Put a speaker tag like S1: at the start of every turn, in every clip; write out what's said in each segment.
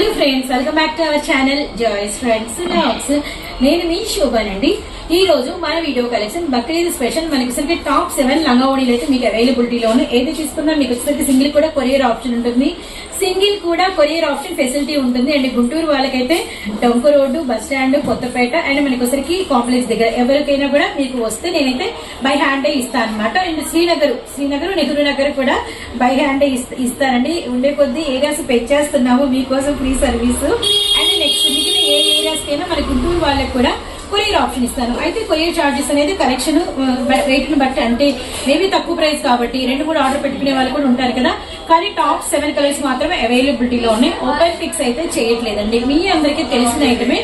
S1: Hello friends welcome back to our channel Joy's Friends Logs నేను మీ శోభానండి. ఈ రోజు మన వీడియో కలెక్షన్ బక్రీద్ స్పెషల్ మనకి టాప్ సెవెన్ లంగా ఓడీలు అయితే మీకు అవైలబిలిటీలో ఉన్నాయి ఏది తీసుకున్నా మీకు వచ్చేసరికి సింగిల్ కూడా కొరియర్ ఆప్షన్ ఉంటుంది. సింగిల్ కూడా కొరియర్ ఆప్షన్ ఫెసిలిటీ ఉంటుంది. అండ్ గుంటూరు వాళ్ళకైతే Donka road bus stand Kothapeta and మనకి వచ్చరికి కాంప్లెక్స్ దగ్గర ఎవరికైనా కూడా మీకు వస్తే నేనైతే బై హ్యాండే ఇస్తాను అనమాట అండ్ శ్రీనగర్ శ్రీనగర్ నెహ్రూ నగర్ కూడా బై హ్యాండే ఇస్తానండి. ఉండే కొద్దీ ఏరియాస్ పెంచేస్తున్నాము మీకోసం ఫ్రీ సర్వీస్ అండ్ నెక్స్ట్ మిగిలిన ఏ ఏరియాస్ కైనా మన గుంటూరు వాళ్ళకి కూడా కొరియర్ ఆప్షన్ ఇస్తాను. అయితే కొరియర్ చార్జెస్ అనేది కలెక్షన్ రేట్ని బట్టి అంటే మేబీ తక్కువ ప్రైస్ కాబట్టి రెండు మూడు ఆర్డర్ పెట్టుకునే వాళ్ళు కూడా ఉంటారు కదా. కానీ టాప్ సెవెన్ కలర్స్ మాత్రమే అవైలబిలిటీలో ఉన్నాయి ఓపెన్ ఫిక్స్ అయితే చేయట్లేదండి. మీ అందరికీ తెలిసిన ఐటమే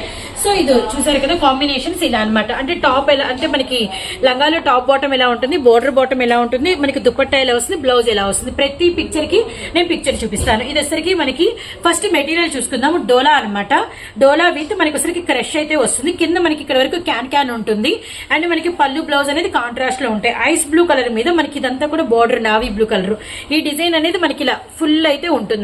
S1: సో ఇది చూసారు కదా కాంబినేషన్స్ ఇలా అన్నమాట. అంటే టాప్ ఎలా అంటే మనకి లంగాలో టాప్ బాటమ్ ఎలా ఉంటుంది బోర్డర్ బాటమ్ ఎలా ఉంటుంది మనకి దుప్పట్టా ఎలా వస్తుంది బ్లౌజ్ ఎలా వస్తుంది. ప్రతి పిక్చర్కి నేను పిక్చర్ చూపిస్తాను. ఇది వచ్చరికి మనకి ఫస్ట్ మెటీరియల్ చూసుకుందాము డోలా అన్నమాట. డోలా విత్ మనకి వచ్చరికి క్రష్ అయితే వస్తుంది. కింద మనకి ఇక్కడ వరకు క్యాన్ క్యాన్ ఉంటుంది. అండ్ మనకి పళ్ళు బ్లౌజ్ అనేది కాంట్రాస్ట్లో ఉంటాయి. ఐస్ బ్లూ కలర్ మీద మనకి ఇదంతా కూడా బోర్డర్ నావీ బ్లూ కలర్ ఈ డిజైన్ అనేది మనకి ఇలా ఫుల్ అయితే ఉంటుంది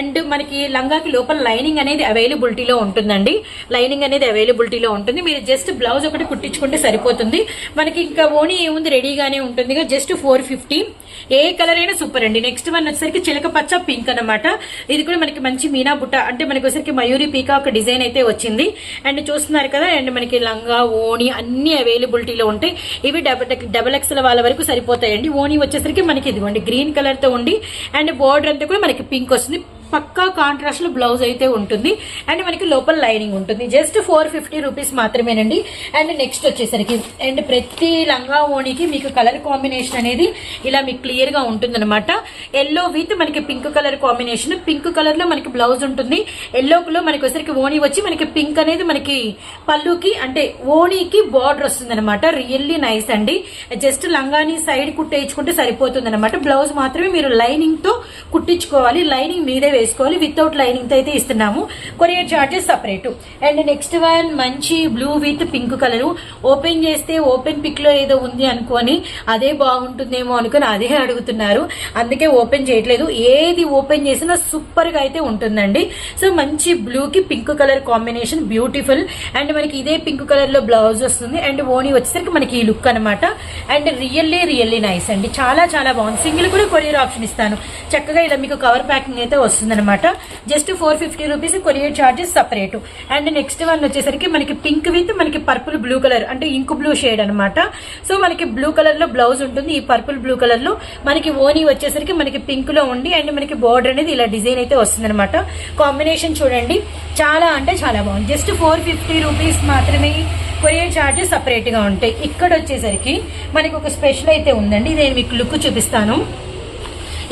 S1: అండ్ మనకి లంగాకి లోపల లైనింగ్ అనేది అవైలబిలిటీలో ఉంటుందండి. లైన్ లైనింగ్ అనేది అవైలబిలిటీలో ఉంటుంది. మీరు జస్ట్ బ్లౌజ్ ఒకటి కుట్టించుకుంటే సరిపోతుంది. మనకి ఇంకా ఓణి ఏముంది? రెడీగానే ఉంటుంది జస్ట్ ఫోర్ ఫిఫ్టీ. ఏ కలర్ అయినా సూపర్ అండి. నెక్స్ట్ వన్ వచ్చేసరికి చిలక పచ్చ పింక్ అన్నమాట. ఇది కూడా మనకి మంచి మీనా బుట్ట. అంటే మనకి వచ్చేసరికి మయూరి పీకా ఒక డిజైన్ అయితే వచ్చింది. అండ్ చూస్తున్నారు కదా అండ్ మనకి లంగా ఓణి అన్ని అవైలబిలిటీలో ఉంటాయి. ఇవి డబల్ డబల్ ఎక్స్ల వాళ్ళ వరకు సరిపోతాయండి. ఓణి వచ్చేసరికి మనకి ఇదిగోండి గ్రీన్ కలర్తో ఉండి అండ్ బోర్డర్ అంతా కూడా మనకి పింక్ వస్తుంది. పక్కా కాంట్రాస్ట్లో బ్లౌజ్ అయితే ఉంటుంది. అండ్ మనకి లోపల లైనింగ్ ఉంటుంది. జస్ట్ ఫోర్ ఫిఫ్టీ రూపీస్ మాత్రమేనండి. అండ్ నెక్స్ట్ వచ్చేసరికి అండ్ ప్రతి లంగా ఓణికి మీకు కలర్ కాంబినేషన్ అనేది ఇలా మీకు క్లియర్గా ఉంటుంది అనమాట ఎల్లో విత్ మనకి పింక్ కలర్ కాంబినేషన్ పింక్ కలర్లో మనకి బ్లౌజ్ ఉంటుంది. ఎల్లోలో మనకి వచ్చరికి ఓణి వచ్చి మనకి పింక్ అనేది మనకి పళ్ళుకి అంటే ఓణికి బార్డర్ వస్తుంది అనమాట రియల్లీ నైస్ అండి. జస్ట్ లంగాని సైడ్ కుట్టేయించుకుంటే సరిపోతుంది అనమాట బ్లౌజ్ మాత్రమే మీరు లైనింగ్తో కుట్టించుకోవాలి. లైనింగ్ మీదే వేసుకోవాలి. వితౌట్ లైనింగ్తో అయితే ఇస్తున్నాము. Courier charges separate and next one మంచి blue with pink colour open చేస్తే ఓపెన్ పిక్లో ఏదో ఉంది అనుకొని అదే బాగుంటుందేమో అనుకుని అదే అడుగుతున్నారు. అందుకే ఓపెన్ చేయట్లేదు. ఏది ఓపెన్ చేసినా సూపర్గా అయితే ఉంటుందండి. సో మంచి బ్లూ కి pink colour combination beautiful and మనకి ఇదే పింక్ కలర్లో బ్లౌజ్ వస్తుంది. అండ్ ఓనీ వచ్చేసరికి మనకి ఈ లుక్ అనమాట అండ్ రియల్లీ రియల్లీ నైస్ అండి. చాలా చాలా బాగుంది. సింగిల్ కూడా కొరియర్ ఆప్షన్ ఇస్తాను. చక్కగా ఇలా మీకు కవర్ ప్యాకింగ్ అయితే వస్తుంది. అనమాట just four fifty rupees courier charges separate and next one వచ్చేసరికి మనకి పింక్ విత్ మనకి పర్పుల్ బ్లూ కలర్ అంటే ఇంక్ బ్లూ షేడ్ అనమాట సో మనకి బ్లూ కలర్లో బ్లౌజ్ ఉంటుంది ఈ పర్పుల్ బ్లూ కలర్లో మనకి ఓనీ వచ్చేసరికి మనకి పింక్లో ఉండి అండ్ మనకి బోర్డర్ అనేది ఇలా డిజైన్ అయితే వస్తుంది అనమాట కాంబినేషన్ చూడండి. చాలా అంటే చాలా బాగుంది. జస్ట్ ఫోర్ ఫిఫ్టీ రూపీస్ మాత్రమే కొరియర్ చార్జెస్ సపరేట్గా ఉంటాయి. ఇక్కడ వచ్చేసరికి మనకి ఒక స్పెషల్ అయితే ఉందండి. నేను మీకు లుక్ చూపిస్తాను.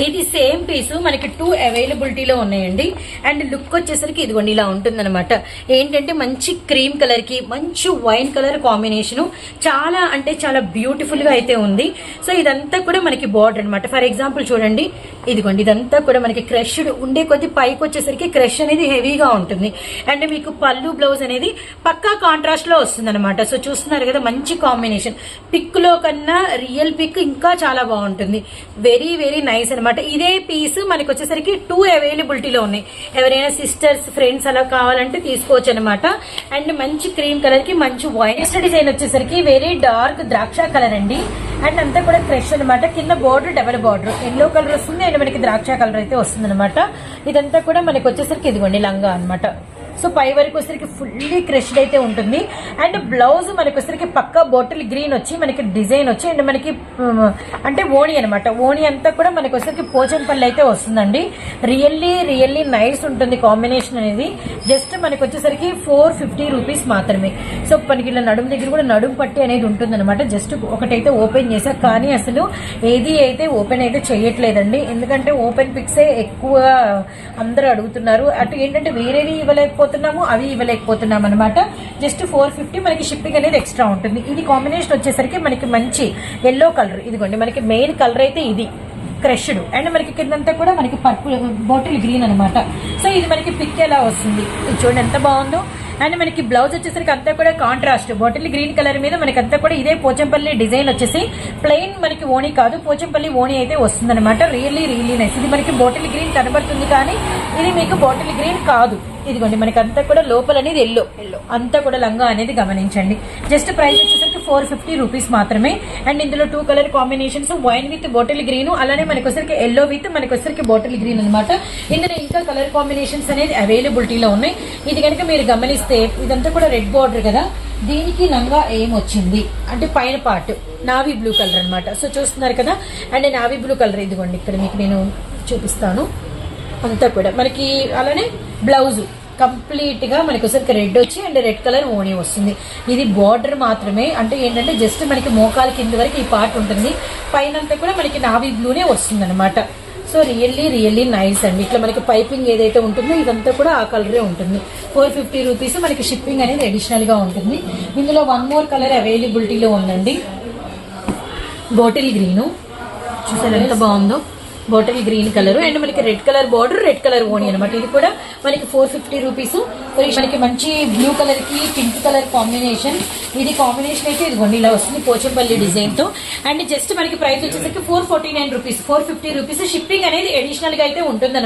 S1: ఇది సేమ్ పీస్ మనకి టూ అవైలబిలిటీలో ఉన్నాయండి. అండ్ లుక్ వచ్చేసరికి ఇదిగోండి ఇలా ఉంటుందన్నమాట. ఏంటంటే మంచి క్రీమ్ కలర్కి మంచి వైన్ కలర్ కాంబినేషన్ చాలా అంటే చాలా బ్యూటిఫుల్గా అయితే ఉంది. సో ఇదంతా కూడా మనకి బార్డర్ అనమాట ఫర్ ఎగ్జాంపుల్ చూడండి ఇదిగోండి ఇదంతా కూడా మనకి క్రష్డ్ ఉండే కొద్ది పైకి వచ్చేసరికి క్రష్ అనేది హెవీగా ఉంటుంది. అండ్ మీకు పళ్ళు బ్లౌజ్ అనేది పక్కా కాంట్రాస్ట్లో వస్తుంది అనమాట సో చూస్తున్నారు కదా మంచి కాంబినేషన్. పిక్లో కన్నా రియల్ పిక్ ఇంకా చాలా బాగుంటుంది. వెరీ వెరీ నైస్ అనమాట ఇదే పీస్ మనకి వచ్చేసరికి టూ అవైలబిలిటీలో ఉన్నాయి. ఎవరైనా సిస్టర్స్ ఫ్రెండ్స్ అలా కావాలంటే తీసుకోవచ్చు అనమాట అండ్ మంచి క్రీమ్ కలర్కి మంచి వైట్ డిజైన్ వచ్చేసరికి వెరీ డార్క్ ద్రాక్ష కలర్ అండి. అండ్ అంతా కూడా ఫ్రెష్ అనమాట కింద border double border yellow colour వస్తుంది అండ్ మనకి ద్రాక్ష కలర్ అయితే వస్తుంది అనమాట ఇదంతా కూడా మనకి వచ్చేసరికి ఇదిగోండి లంగా అనమాట సో పై వరకు వచ్చేసరికి ఫుల్లీ క్రష్డ్ అయితే ఉంటుంది. అండ్ బ్లౌజ్ మనకి వచ్చేసరికి పక్క బాటిల్ గ్రీన్ వచ్చి మనకి డిజైన్ వచ్చి అండ్ మనకి అంటే ఓణి అనమాట ఓణి అంతా కూడా మనకి వచ్చేసరికి పోచంపల్లి అయితే వస్తుందండి. రియల్లీ రియల్లీ నైస్ ఉంటుంది కాంబినేషన్ అనేది. జస్ట్ మనకి వచ్చేసరికి ఫోర్ ఫిఫ్టీ రూపీస్ మాత్రమే. సో మనకి ఇలా నడుము దగ్గర కూడా నడుము పట్టి అనేది ఉంటుంది అనమాట జస్ట్ ఒకటైతే ఓపెన్ చేసా కానీ అసలు ఏది అయితే ఓపెన్ అయితే చేయట్లేదండి. ఎందుకంటే ఓపెన్ పిక్సే ఎక్కువ అందరూ అడుగుతున్నారు. అటు ఏంటంటే వేరేవి ఇవ్వలేకపోతున్నాము అవి ఇవ్వలేకపోతున్నాం అనమాట జస్ట్ ఫోర్ ఫిఫ్టీ మనకి షిప్పింగ్ అనేది ఎక్స్ట్రా ఉంటుంది. ఇది కాంబినేషన్ వచ్చేసరికి మనకి మంచి ఎల్లో కలర్ ఇదిగోండి మనకి మెయిన్ కలర్ అయితే ఇది క్రష్డ్ అండ్ మనకి కిందంతా కూడా మనకి పర్పుల్ బాటిల్ గ్రీన్ అనమాట సో ఇది మనకి పిక్ ఎలా వస్తుంది? ఇది చూడండి ఎంత బాగుందో. అండ్ మనకి బ్లౌజ్ వచ్చేసరికి అంతా కూడా కాంట్రాస్ట్ బాటిల్ గ్రీన్ కలర్ మీద మనకి అంతా కూడా ఇదే పోచంపల్లి డిజైన్ వచ్చేసి ప్లెయిన్ మనకి ఓణి కాదు పోచంపల్లి ఓణి అయితే వస్తుంది అనమాట రియల్లీ రియల్లీ నైస్ ఇది మనకి బాటిల్ గ్రీన్ కనబడుతుంది కానీ ఇది మీకు బాటిల్ గ్రీన్ కాదు. ఇదిగోండి మనకి అంతా కూడా లోపల అనేది ఎల్లో. ఎల్లో. అంతా కూడా లంగా అనేది గమనించండి. జస్ట్ ప్రైస్ వచ్చేసరికి ఫోర్ ఫిఫ్టీ రూపీస్ మాత్రమే. అండ్ ఇందులో two colour combinations wine with bottle green అలానే మనకి వచ్చరికి ఎల్లో విత్ మనకి వచ్చరికి బాటిల్ గ్రీన్ అనమాట ఇందులో ఇంకా కలర్ కాంబినేషన్స్ అనేది అవైలబిలిటీలో ఉన్నాయి. ఇది కనుక మీరు గమనిస్తే ఇదంతా కూడా రెడ్ బార్డర్ కదా. దీనికి లంగా ఏం వచ్చింది? అంటే పైన పార్ట్ నావీ బ్లూ కలర్ అన్నమాట. సో చూస్తున్నారు కదా? అండ్ నావీ బ్లూ కలర్ ఇదిగోండి ఇక్కడ మీకు నేను చూపిస్తాను. అంతా కూడా మనకి అలానే బ్లౌజ్. కంప్లీట్గా మనకి ఒకసారికి రెడ్ వచ్చి అండ్ రెడ్ కలర్ ఓణి వస్తుంది. ఇది బార్డర్ మాత్రమే. అంటే ఏంటంటే జస్ట్ మనకి మోకాల కింద వరకు ఈ పార్ట్ ఉంటుంది. పైనంతా కూడా మనకి నావీ బ్లూనే వస్తుంది అనమాట సో రియల్లీ రియల్లీ నైస్ అండి. ఇట్లా మనకి పైపింగ్ ఏదైతే ఉంటుందో ఇదంతా కూడా ఆ కలరే ఉంటుంది. ఫోర్ ఫిఫ్టీ రూపీస్ మనకి షిప్పింగ్ అనేది అడిషనల్గా ఉంటుంది. ఇందులో వన్ మోర్ కలర్ అవైలబిలిటీలో ఉందండి. Bottle green. చూసారు ఎంత బాగుందో? బాటిల్ గ్రీన్ కలర్ అండ్ మనకి red colour border red colour ఓని అనమాట ఇది కూడా మనకి ఫోర్ ఫిఫ్టీ రూపీస్ మనకి మంచి బ్లూ కలర్కి పింక్ కలర్ కాంబినేషన్ ఇది కాంబినేషన్ అయితే ఇదిగోండి ఇలా వస్తుంది పోచంపల్లి డిజైన్తో. అండ్ జస్ట్ మనకి ప్రైస్ వచ్చేసరికి four forty nine rupees four fifty rupees shipping అనేది అడిషనల్గా అయితే ఉంటుంది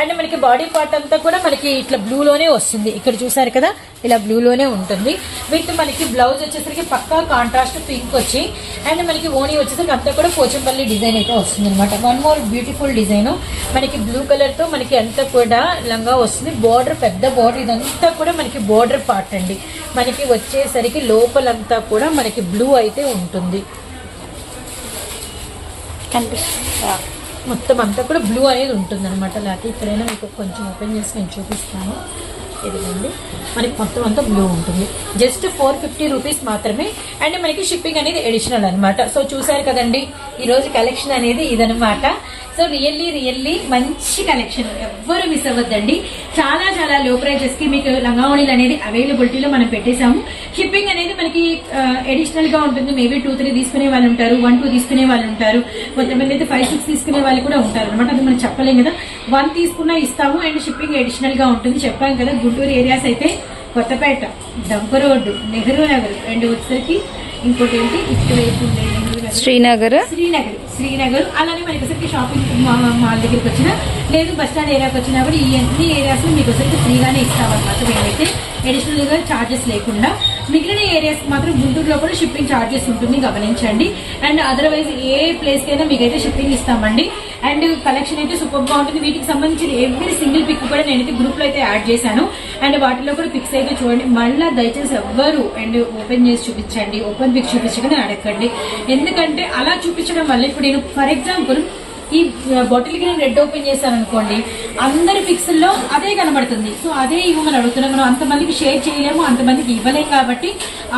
S1: అండ్ మనకి బాడీ పార్ట్ అంతా కూడా మనకి ఇట్లా బ్లూలోనే వస్తుంది. ఇక్కడ చూసారు కదా ఇలా బ్లూలోనే ఉంటుంది. విత్ మనకి బ్లౌజ్ వచ్చేసరికి పక్కా కాంట్రాస్ట్ పింక్ వచ్చి అండ్ మనకి ఓనీ వచ్చేసరికి అంతా కూడా పోచంపల్లి డిజైన్ అయితే వస్తుంది అనమాట వన్ మోర్ బ్యూటిఫుల్ డిజైన్ మనకి బ్లూ కలర్తో మనకి అంతా కూడా లంగా వస్తుంది. బార్డర్ పెద్ద బార్డర్ ఇదంతా కూడా మనకి బార్డర్ పార్ట్ అండి. మనకి వచ్చేసరికి లోపలంతా కూడా మనకి బ్లూ అయితే ఉంటుంది.
S2: కనిపిస్తుంది.
S1: మొత్తం అంతా కూడా బ్లూ అనేది ఉంటుంది అనమాట లేకపోతే ఇక్కడైనా మీకు కొంచెం ఓపెన్ చేసి నేను చూపిస్తాను. ఇదిగోండి మనకి మొత్తం అంతా బ్లూ ఉంటుంది. జస్ట్ ఫోర్ ఫిఫ్టీ రూపీస్ మాత్రమే. అండ్ మనకి షిప్పింగ్ అనేది ఎడిషనల్ అనమాట సో చూసారు కదండి ఈ రోజు కలెక్షన్ అనేది ఇదనమాట సో రియల్లీ రియల్లీ మంచి కలెక్షన్ ఎవ్వరు మిస్ అవ్వద్దండి. చాలా చాలా లో ప్రైజెస్కి మీకు లంగావణిలు అనేది అవైలబిలిటీలో మనం పెట్టేశాము. షిప్పింగ్ అనేది మనకి అడిషనల్గా ఉంటుంది. మేబీ టూ త్రీ తీసుకునే వాళ్ళు ఉంటారు. వన్ టూ తీసుకునే వాళ్ళు ఉంటారు. కొంతమంది అయితే ఫైవ్ సిక్స్ తీసుకునే వాళ్ళు కూడా ఉంటారు అనమాట అది మనం చెప్పలేం కదా. వన్ తీసుకున్నా ఇస్తాము. అండ్ షిప్పింగ్ అడిషనల్గా ఉంటుంది. చెప్పాం కదా గుడ్ గుంటూరు ఏరియాస్ అయితే కొత్తపేట డంప రోడ్డు నెహ్రూ నగర్ రెండు వచ్చేసరికి ఇంకోటి ఏంటి? ఇటువైపు
S2: శ్రీనగర్.
S1: శ్రీనగర్ శ్రీనగర్. అలానే మనకి ఒకసారికి షాపింగ్ మాల్ దగ్గరికి వచ్చినా లేదు బస్ స్టాండ్ ఏరియాకి వచ్చినా కూడా ఈ అన్ని ఏరియాస్ మీకు ఒకసారికి ఫ్రీగానే ఇస్తామన్నమాట. మేమైతే అడిషనల్గా చార్జెస్ లేకుండా మిగిలిన ఏరియాస్ మాత్రం గుంటూరులో కూడా షిప్పింగ్ చార్జెస్ ఉంటుంది గమనించండి. అండ్ అదర్వైజ్ ఏ ప్లేస్ కైనా మీకైతే షిప్పింగ్ ఇస్తామండి. అండ్ కలెక్షన్ అయితే సూపర్గా ఉంటుంది. వీటికి సంబంధించిన ఎవ్రీ సింగిల్ పిక్ కూడా నేనైతే గ్రూప్లో అయితే యాడ్ చేశాను. అండ్ వాటిలో కూడా పిక్స్ అయితే చూడండి. మళ్ళీ దయచేసి ఎవ్వరు అండ్ ఓపెన్ చేసి చూపించండి. ఓపెన్ పిక్ చూపించగానే అడగండి. ఎందుకంటే అలా చూపించడం వల్ల ఇప్పుడు నేను ఫర్ ఎగ్జాంపుల్ ఈ బాటిల్కి నేను రెడ్ ఓపెన్ చేశాను అనుకోండి. అందరి పిక్స్లో అదే కనబడుతుంది. సో అదే ఇవ్వమని అడుగుతున్నాం మనం అంతమందికి షేర్ చేయలేము. అంతమందికి ఇవ్వలేము కాబట్టి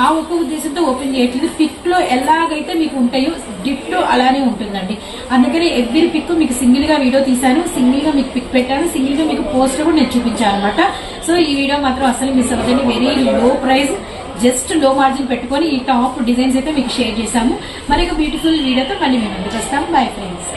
S1: ఆ ఒక్క ఉద్దేశంతో ఓపెన్ చేయట్లేదు. పిక్లో ఎలాగైతే మీకు ఉంటాయో డిప్ అలానే ఉంటుందండి. అందుకని ఎవ్రీ పిక్ మీకు సింగిల్గా వీడియో తీసాను సింగిల్గా మీకు పిక్ పెట్టాను. సింగిల్గా మీకు పోస్టర్ కూడా నేను చూపించాను అనమాట సో ఈ వీడియో మాత్రం అసలు మిస్ అవ్వదండి వెరీ లో ప్రైస్ జస్ట్లో మార్జిన్ పెట్టుకొని ఈ టాప్ డిజైన్స్ అయితే మీకు షేర్ చేశాము. మరి బ్యూటిఫుల్ వీడియోతో మళ్ళీ మేము ముందుకు వస్తాము. Bye friends